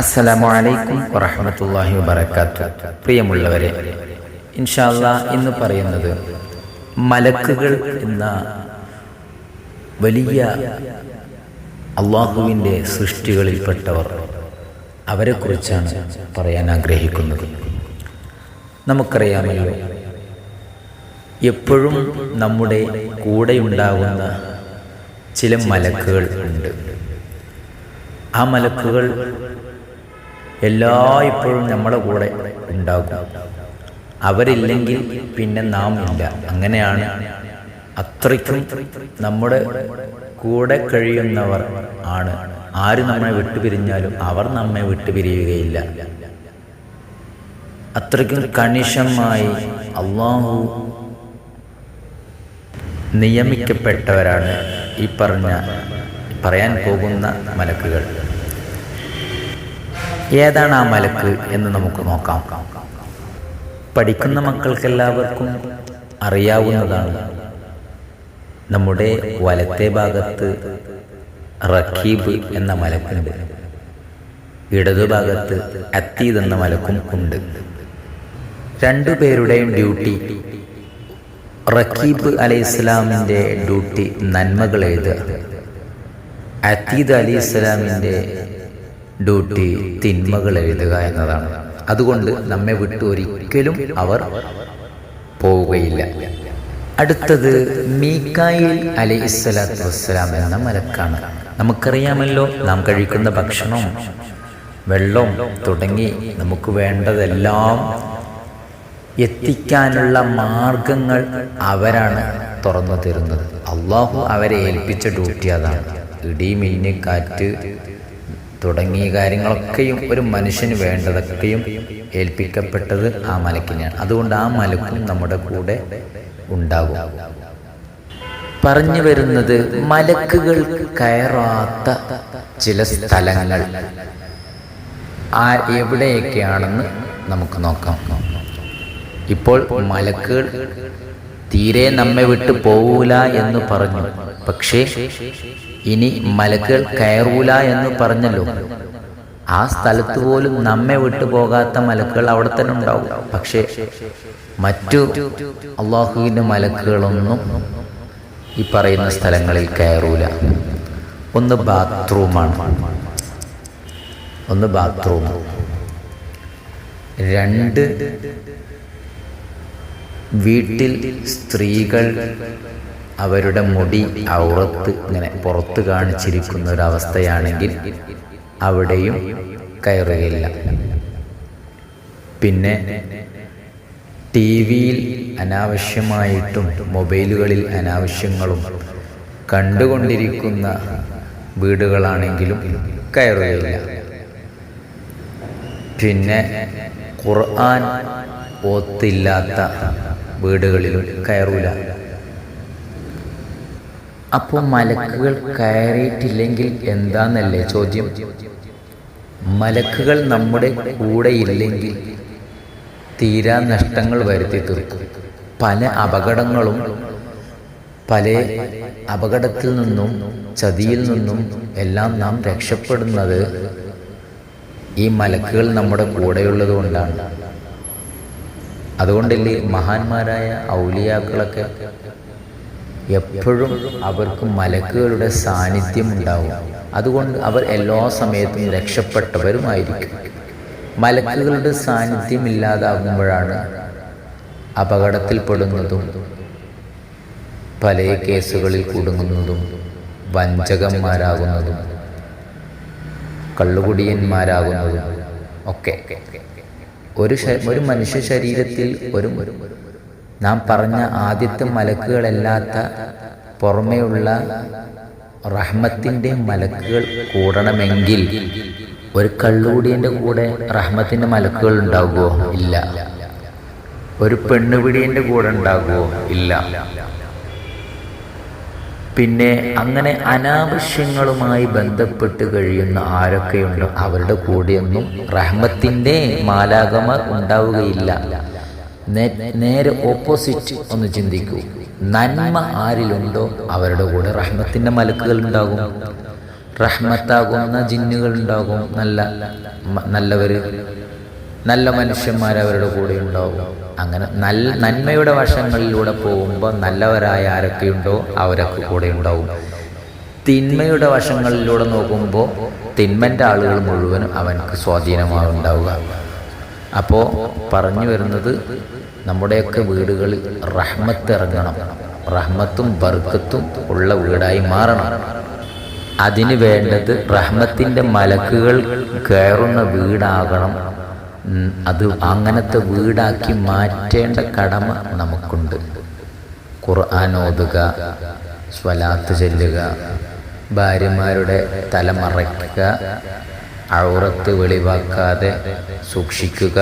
അസ്സലാമു അലൈക്കും വറഹമത്തല്ലാഹി വബർക്കാത്തു പ്രിയമുള്ളവരെ ഇൻഷാല്ല ഇന്ന് പറയുന്നത് മലക്കുകൾ എന്ന വലിയ അള്ളാഹുവിന്റെ സൃഷ്ടികളിൽപ്പെട്ടവർ അവരെക്കുറിച്ചാണ് പറയാൻ ആഗ്രഹിക്കുന്നത്. നമുക്കറിയാമല്ലോ എപ്പോഴും നമ്മുടെ കൂടെയുണ്ടാകുന്ന ചില മലക്കുകൾ ഉണ്ട്. ആ മലക്കുകൾ എല്ലായ്പ്പോഴും നമ്മുടെ കൂടെ ഉണ്ടാകും. അവരില്ലെങ്കിൽ പിന്നെ നാം ഇല്ല അങ്ങനെയാണ് അത്രയ്ക്കും നമ്മുടെ കൂടെ കഴിയുന്നവർ ആണ്. ആര് നമ്മെ വിട്ടുപിരിഞ്ഞാലും അവർ നമ്മെ വിട്ടുപിരിയുകയില്ല. അത്രയ്ക്കും കണിശമായി അള്ളാഹു നിയമിക്കപ്പെട്ടവരാണ് ഈ പറഞ്ഞ പറയാൻ പോകുന്ന മലക്കുകൾ. ഏതാണ് ആ മലക്ക് എന്ന് നമുക്ക് നോക്കാം. പഠിക്കുന്ന മക്കൾക്കെല്ലാവർക്കും അറിയാവുന്നതാണ് നമ്മുടെ വലത്തെ ഭാഗത്ത് റഖീബ് എന്ന മലക്കുണ്ട്. ഇടതുഭാഗത്ത് അത്തീദ് എന്ന മലക്കും ഉണ്ട്. രണ്ടു പേരുടെയും ഡ്യൂട്ടി റഖീബ് അലി ഇസ്ലാമിന്റെ ഡ്യൂട്ടി നന്മകൾ എഴുതുക അത്തീദ് അലി ഇസ്ലാമിന്റെ ഡ്യൂട്ടി തിന്മകൾ എഴുതുക എന്നതാണ്. അതുകൊണ്ട് നമ്മെ വിട്ട് ഒരിക്കലും അവർ പോവുകയില്ല. അടുത്തത് മീക്കായിൽ അലി ഇസ്ലാത്തു വസ്സലാം എന്ന മലക്കാണ് നമുക്കറിയാമല്ലോ നാം കഴിക്കുന്ന ഭക്ഷണവും വെള്ളവും തുടങ്ങി നമുക്ക് വേണ്ടതെല്ലാം എത്തിക്കാനുള്ള മാർഗങ്ങൾ അവരാണ് തുറന്നു തരുന്നത്. അള്ളാഹു അവരെ ഏൽപ്പിച്ച ഡ്യൂട്ടി അതാണ്. ഇടി മിന്നി കാറ്റ് തുടങ്ങിയ കാര്യങ്ങളൊക്കെയും ഒരു മനുഷ്യന് വേണ്ടതൊക്കെയും ഏൽപ്പിക്കപ്പെട്ടത് ആ മലക്കിനാണ് അതുകൊണ്ട് ആ മലക്കും നമ്മുടെ കൂടെ ഉണ്ടാകും. പറഞ്ഞു വരുന്നത് മലക്കുകൾ കയറാത്ത ചില സ്ഥലങ്ങൾ. ആ എവിടെയൊക്കെയാണെന്ന് നമുക്ക് നോക്കാം. ഇപ്പോൾ മലക്കുകൾ തീരെ നമ്മെ വിട്ട് പോവൂല എന്ന് പറഞ്ഞു. പക്ഷേ ഇനി മലക്കുകൾ കയറൂല എന്ന് പറഞ്ഞല്ലോ. ആ സ്ഥലത്ത് പോലും നമ്മെ വിട്ടു പോകാത്ത മലക്കുകൾ അവിടെ തന്നെ ഉണ്ടാവും. പക്ഷേ മറ്റു അള്ളാഹുവിന്റെ മലക്കുകളൊന്നും ഈ പറയുന്ന സ്ഥലങ്ങളിൽ കയറൂല. ഒന്ന് ബാത്റൂമാണ്. ഒന്ന് ബാത്റൂം. രണ്ട് വീട്ടിൽ സ്ത്രീകൾ അവരുടെ മുടി ഔറത്ത് ഇങ്ങനെ പുറത്ത് കാണിച്ചിരിക്കുന്ന ഒരവസ്ഥയാണെങ്കിൽ അവിടെയും കയറുകയില്ല. പിന്നെ ടി വിയിൽ അനാവശ്യമായിട്ടും മൊബൈലുകളിൽ അനാവശ്യങ്ങളും കണ്ടുകൊണ്ടിരിക്കുന്ന വീടുകളാണെങ്കിലും കയറുകയില്ല. പിന്നെ ഖുർആൻ ഓത്തില്ലാത്ത വീടുകളിലും കയറൂല. അപ്പോൾ മലക്കുകൾ കയറിയിട്ടില്ലെങ്കിൽ എന്താന്നല്ലേ ചോദ്യം? മലക്കുകൾ നമ്മുടെ കൂടെ ഇല്ലെങ്കിൽ തീരാ നഷ്ടങ്ങൾ വരുത്തി തീർക്കും. പല അപകടങ്ങളും പല അപകടത്തിൽ നിന്നും ചതിയിൽ നിന്നും എല്ലാം നാം രക്ഷപ്പെടുന്നത് ഈ മലക്കുകൾ നമ്മുടെ കൂടെയുള്ളത് കൊണ്ടാണ്. അതുകൊണ്ടല്ലേ മഹാന്മാരായ ഔലിയാക്കളൊക്കെ എപ്പോഴും അവർക്ക് മലക്കുകളുടെ സാന്നിധ്യം ഉണ്ടാവും അതുകൊണ്ട് അവർ എല്ലാ സമയത്തും രക്ഷപ്പെട്ടവരുമായിരിക്കും. മലക്കുകളുടെ സാന്നിധ്യം ഇല്ലാതാകുമ്പോഴാണ് അപകടത്തിൽപ്പെടുന്നതും പല കേസുകളിൽ കുടുങ്ങുന്നതും വഞ്ചകന്മാരാകുന്നതും കള്ളുകുടിയന്മാരാകുന്നതും ഒക്കെ. ഒരു ഒരു മനുഷ്യ ശരീരത്തിൽ ഒരു നാം പറഞ്ഞ ആദ്യത്തെ മലക്കുകളല്ലാത്ത പുറമെയുള്ള റഹ്മത്തിന്റെ മലക്കുകൾ കൂടണമെങ്കിൽ ഒരു കള്ളുകൂടിയന്റെ കൂടെ റഹ്മത്തിന്റെ മലക്കുകൾ ഉണ്ടാകുമോ ഇല്ല. ഒരു പെണ്ണുപിടിയന്റെ കൂടെ ഉണ്ടാകുമോ ഇല്ല. പിന്നെ അങ്ങനെ അനാവശ്യങ്ങളുമായി ബന്ധപ്പെട്ട് കഴിയുന്ന ആരൊക്കെയുണ്ടോ അവരുടെ കൂടെയൊന്നും റഹ്മത്തിന്റെ മാലാഗമ ഉണ്ടാവുകയില്ല. നേരെ ഓപ്പോസിറ്റ് ഒന്ന് ചിന്തിക്കൂ. നന്മ ആരിലുണ്ടോ അവരുടെ കൂടെ റഹ്മത്തിന്റെ മലക്കുകൾ ഉണ്ടാകും റഹ്മത്താകുന്ന ജിന്നുകൾ ഉണ്ടാകും നല്ല നല്ലവര് നല്ല മനുഷ്യന്മാർ അവരുടെ കൂടെ ഉണ്ടാവും അങ്ങനെ നല്ല നന്മയുടെ വശങ്ങളിലൂടെ പോകുമ്പോൾ നല്ലവരായ ആരൊക്കെയുണ്ടോ അവരൊക്കെ കൂടെ ഉണ്ടാവും തിന്മയുടെ വശങ്ങളിലൂടെ നോക്കുമ്പോൾ തിന്മന്റെ ആളുകൾ മുഴുവനും അവനക്ക് സ്വാധീനമാകുണ്ടാവുക അപ്പോൾ പറഞ്ഞു വരുന്നത് നമ്മുടെയൊക്കെ വീടുകളിൽ റഹ്മത്ത് ഇറങ്ങണം. റഹ്മത്തും ബർക്കത്തും ഉള്ള വീടായി മാറണം. അതിന് വേണ്ടത് റഹ്മത്തിന്റെ മലക്കുകൾ കയറുന്ന വീടാകണം. അത് അങ്ങനത്തെ വീടാക്കി മാറ്റേണ്ട കടമ നമുക്കുണ്ട്. ഖുർആൻ ഓതുക സ്വലാത്ത് ചെല്ലുക ഭാര്യമാരുടെ തലമറയ്ക്കുക ഔറത്ത് വെളിവാക്കാതെ സൂക്ഷിക്കുക.